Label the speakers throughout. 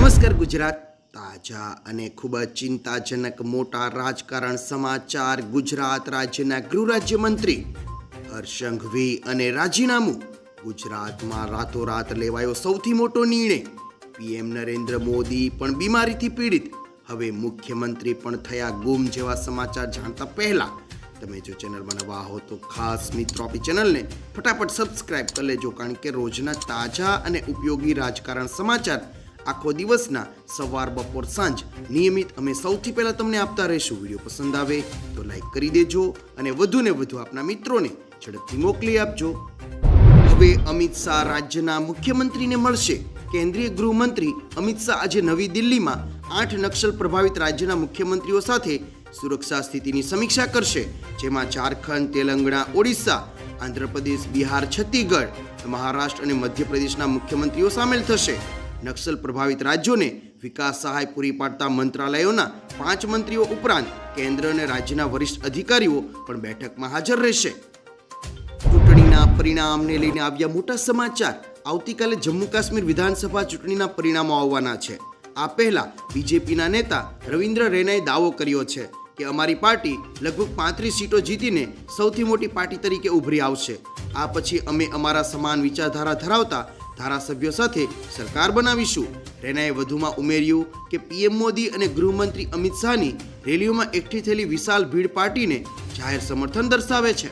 Speaker 1: નમસ્કાર ગુજરાત. તાજા અને ખૂબ જ ચિંતાજનક મોટા રાજકારણ સમાચાર ગુજરાત રાજ્યના ગૃહ રાજ્યમંત્રી મંત્રી સંઘવી અને રાજીનામું. ગુજરાતમાં રાતોરાત લેવાયો સૌથી મોટો નિર્ણય. પીએમ નરેન્દ્ર મોદી પણ બીમારીથી પીડિત. હવે મુખ્યમંત્રી પણ થયા ગુમ જેવા સમાચાર જાણતા પહેલા. તમે જો ચેનલમાં નવા હો તો ખાસ મિત્રો આપણી ચેનલને ફટાફટ સબસ્ક્રાઇબ કરી લેજો, કારણ કે રોજના તાજા અને ઉપયોગી રાજકારણ સમાચાર આખો દિવસના સવાર, બપોર, સાંજ નિયમિત અમે સૌથી પહેલા તમને આપતા રહીશું. વીડિયો પસંદ આવે તો લાઈક કરી દેજો અને વધુને વધુ આપના મિત્રોને ઝડપથી મોકલી આપજો. હવે અમિત શાહ રાજ્યના મુખ્યમંત્રીને મળશે. કેન્દ્રીય ગૃહમંત્રી અમિત શાહ આજે નવી દિલ્હીમાં આઠ નક્સલ પ્રભાવિત રાજ્યના મુખ્યમંત્રીઓ સાથે સુરક્ષા સ્થિતિની સમીક્ષા કરશે. જેમાં ઝારખંડ, તેલંગણા, ઓડિશા, આંધ્રપ્રદેશ, બિહાર, છત્તીસગઢ, મહારાષ્ટ્ર અને મધ્યપ્રદેશના મુખ્યમંત્રીઓ સામેલ થશે. નક્સલ પ્રભાવિત રાજ્યોને વિકાસ સહાય પૂરી પાડતા મંત્રાલયોના પાંચ મંત્રીઓ ઉપરાંત કેન્દ્ર અને રાજ્યના વરિષ્ઠ અધિકારીઓ પણ બેઠકમાં હાજર રહેશે. ચૂંટણીના પરિણામને લઈને આવ્યા મોટા સમાચાર આવતીકાલે જમ્મુ કાશ્મીર વિધાનસભા ચૂંટણીના પરિણામો આવવાના છે. આ પહેલા બીજેપીના નેતા રવિન્દ્ર રૈનાએ દાવો કર્યો છે કે અમારી પાર્ટી લગભગ પાંત્રીસ સીટો જીતીને સૌથી મોટી પાર્ટી તરીકે ઉભરી આવશે. આ પછી અમે અમારા સમાન વિચારધારા ધરાવતા ધારાસભ્યો સાથે સરકાર બનાવીશું. રેનાએ વધુમાં ઉમેર્યું કે પીએમ મોદી અને ગૃહમંત્રી અમિત શાહની રેલીઓમાં એકઠી થયેલી વિશાલ ભીડ પાર્ટીને જાહેર સમર્થન દર્શાવે છે.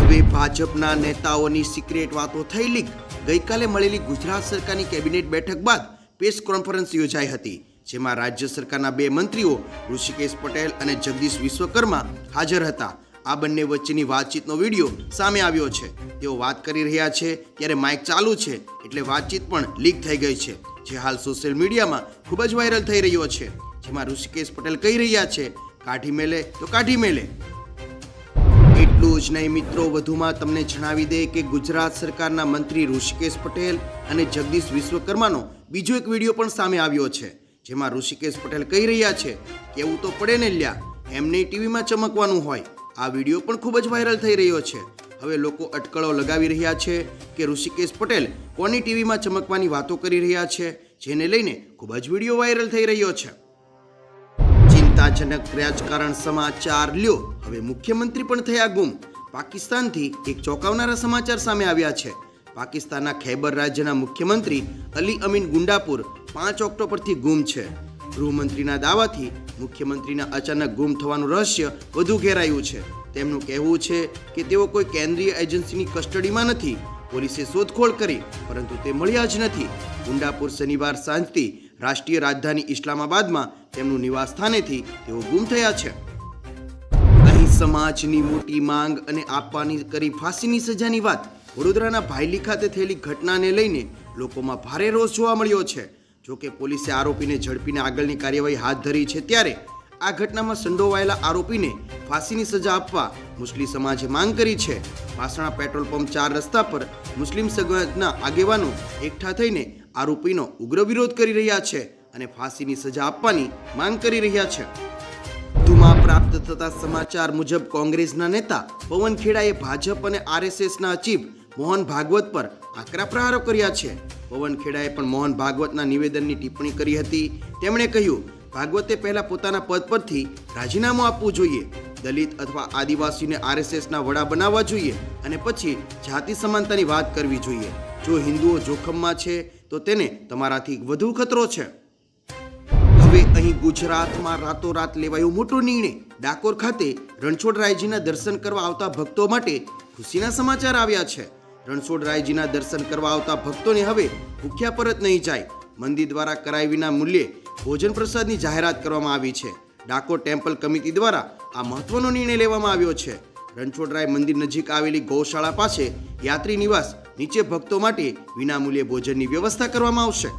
Speaker 1: હવે ભાજપના નેતાઓની સિક્રેટ વાતો થઈ લીક. ગઈકાલે મળેલી ગુજરાત સરકારની કેબિનેટ બેઠક બાદ પ્રેસ કોન્ફરન્સ યોજાઈ હતી, જેમાં રાજ્ય સરકારના બે મંત્રીઓ ઋષિકેશ પટેલ અને જગદીશ વિશ્વકર્મા હાજર હતા. આ બંને વચ્ચેની વાતચીતનો વીડિયો સામે આવ્યો છે. તેઓ વાત કરી રહ્યા છે ત્યારે માઇક ચાલુ છે એટલે વાતચીત પણ લીક થઈ ગઈ છે, જે હાલ સોશિયલ મીડિયામાં ખૂબ જ વાયરલ થઈ રહ્યો છે, જેમાં ઋષિકેશ પટેલ કહી રહ્યા છે, કાઢી મેલે તો કાઢી મેલે. એટલું જ નહીં મિત્રો, વધુમાં તમને જણાવી દે કે ગુજરાત સરકારના મંત્રી ઋષિકેશ પટેલ અને જગદીશ વિશ્વકર્માનો બીજો એક વીડિયો પણ સામે આવ્યો છે, જેમાં ઋષિકેશ પટેલ કહી રહ્યા છે, કેવું તો પડે ને લ્યા, એમને ટીવીમાં ચમકવાનું હોય. આ વીડિયો પણ ખૂબ જ વાયરલ થઈ રહ્યો છે. હવે લોકો અટકળો લગાવી રહ્યા છે કે ઋષિકેશ પટેલ કોની ટીવીમાં ચમકવાની વાતો કરી રહ્યા છે, જેને લઈને ખૂબ જ વીડિયો વાયરલ થઈ રહ્યો છે. ચિંતાજનક રાજકારણ સમાચાર લ્યો. હવે મુખ્યમંત્રી પણ થયા ગુમ. પાકિસ્તાનથી એક ચોંકાવનારા સમાચાર સામે આવ્યા છે. પાકિસ્તાનના ખૈબર રાજ્યના મુખ્યમંત્રી અલી અમીન ગુંડાપુર પાંચ ઓક્ટોબરથી ગુમ છે. ગૃહમંત્રીના દાવાથી મુખ્યમંત્રીના અચાનક ગુમ થવાનું રહસ્ય વધુ ઘેરાયું છે. તેમનું કહેવું છે કે તેઓ કોઈ કેન્દ્રીય એજન્સીની કસ્ટડીમાં નથી, પોલીસે શોધખોળ કરી, પરંતુ તે મળ્યા જ નથી. ગુંડાપુર શનિવાર સાંજથી રાષ્ટ્રીય રાજધાની ઇસ્લામાબાદમાં તેમનું નિવાસ સ્થાનેથી તેઓ ગુમ થયા છે. અહીં સમાજની મોટી માંગ અને આપવાની કરી ફાંસીની સજાની વાત વડોદરાના ભાયલી ખાતે થયેલી ઘટનાને લઈને લોકોમાં ભારે રોષ જોવા મળ્યો છે. જો કે પોલીસે આરોપીને ઝડપીને આગળની કાર્યવાહી હાથ ધરી છે ત્યારે આ ઘટનામાં સંડોવાયેલા આરોપીને ફાંસીની સજા આપવા મુસ્લિમ સમાજે માંગ કરી છે. પાસણા પેટ્રોલ પંપ ચાર રસ્તા પર મુસ્લિમ સમાજના આગેવાનો એકઠા થઈને આરોપીનો ઉગ્ર વિરોધ કરી રહ્યા છે અને ફાંસીની સજા આપવાની માંગ કરી રહ્યા છે. વધુમાં પ્રાપ્ત થતા સમાચાર મુજબ કોંગ્રેસના નેતા પવન ખેડાએ ભાજપ અને આરએસએસના ચીફ મોહન ભાગવત પર આકરા પ્રહારો કર્યા છે. પવન ખેડાએ પણ મોહન ભાગવતના નિવેદનની ટિપ્પણી કરી હતી. તેમણે કહ્યું, ભાગવતે પહેલા પોતાના પદ પરથી રાજીનામું આપવું જોઈએ. દલિત અથવા આદિવાસીને આરએસએસના વડા બનાવવા જોઈએ અને પછી જાતિ સમાનતાની વાત કરવી જોઈએ. જો હિન્દુઓ જોખમમાં છે, તો તેને તમારાથી વધુ ખતરો છે. હવે અહીં ગુજરાતમાં રાતોરાત લેવાયો મોટો નિર્ણય. ડાકોર ખાતે રણછોડરાયજીના દર્શન કરવા આવતા ભક્તો માટે ખુશીના સમાચાર આવ્યા છે. રણછોડરાયજીના દર્શન કરવા આવતા ભક્તોને હવે ભૂખ્યા પરત નહીં જાય. મંદિર દ્વારા કરાય વિના મૂલ્યે ભોજન પ્રસાદની જાહેરાત કરવામાં આવી છે. ડાકોર ટેમ્પલ કમિટી દ્વારા આ મહત્વનો નિર્ણય લેવામાં આવ્યો છે. રણછોડરાય મંદિર નજીક આવેલી ગૌશાળા પાસે યાત્રી નિવાસ નીચે ભક્તો માટે વિનામૂલ્યે ભોજનની વ્યવસ્થા કરવામાં આવશે.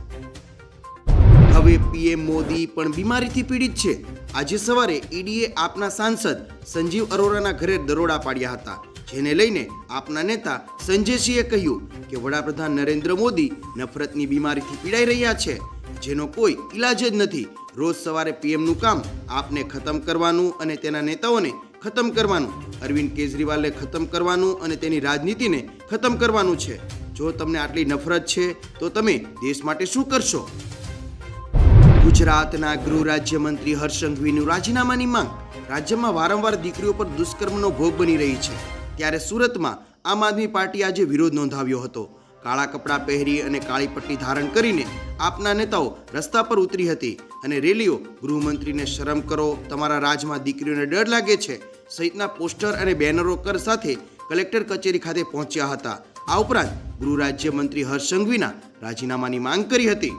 Speaker 1: હવે પીએમ મોદી પણ બીમારીથી પીડિત છે. આજે સવારે ઈડીએ આપના સાંસદ સંજીવ અરોરાના ઘરે દરોડા પાડ્યા હતા. જેને લઈને આપના નેતા સંજયસિંહે કહ્યું કે વડાપ્રધાન નરેન્દ્ર મોદી નફરતની બીમારીથી પીડાઈ રહ્યા છે, જેનો કોઈ ઈલાજ જ નથી. રોજ સવારે પીએમનું કામ આપને ખતમ કરવાનું અને તેના નેતાઓને ખતમ કરવાનું. અરવિંદ કેજરીવાલને ખતમ કરવાનું અને તેની રાજનીતિને ખતમ કરવાનું છે. જો તમને આટલી નફરત છે, તો તમે દેશ માટે શું કરશો? ગુજરાતના ગૃહ રાજ્યમંત્રી હર્ષ સંઘવીનું રાજીનામાની માંગ. રાજ્યમાં વારંવાર દીકરીઓ પર દુષ્કર્મનો ભોગ બની રહી છે. ત્યારે સુરતમાં આમ આદમી પાર્ટી આજે વિરોધ નોંધાવ્યો હતો. કાળા કપડાં પહેરી અને કાળી પટ્ટી ધારણ કરીને આપના નેતાઓ રસ્તા પર ઉતરી હતી અને રેલીઓ ગૃહમંત્રીને શરમ કરો, તમારા રાજમાં દીકરીઓને ડર લાગે છે, સહિતના પોસ્ટર અને બેનરો કર સાથે કલેક્ટર કચેરી ખાતે પહોંચ્યા હતા. આ ઉપરાંત ગૃહ રાજ્યમંત્રી હર્ષ સંઘવીના રાજીનામાની માંગ કરી હતી.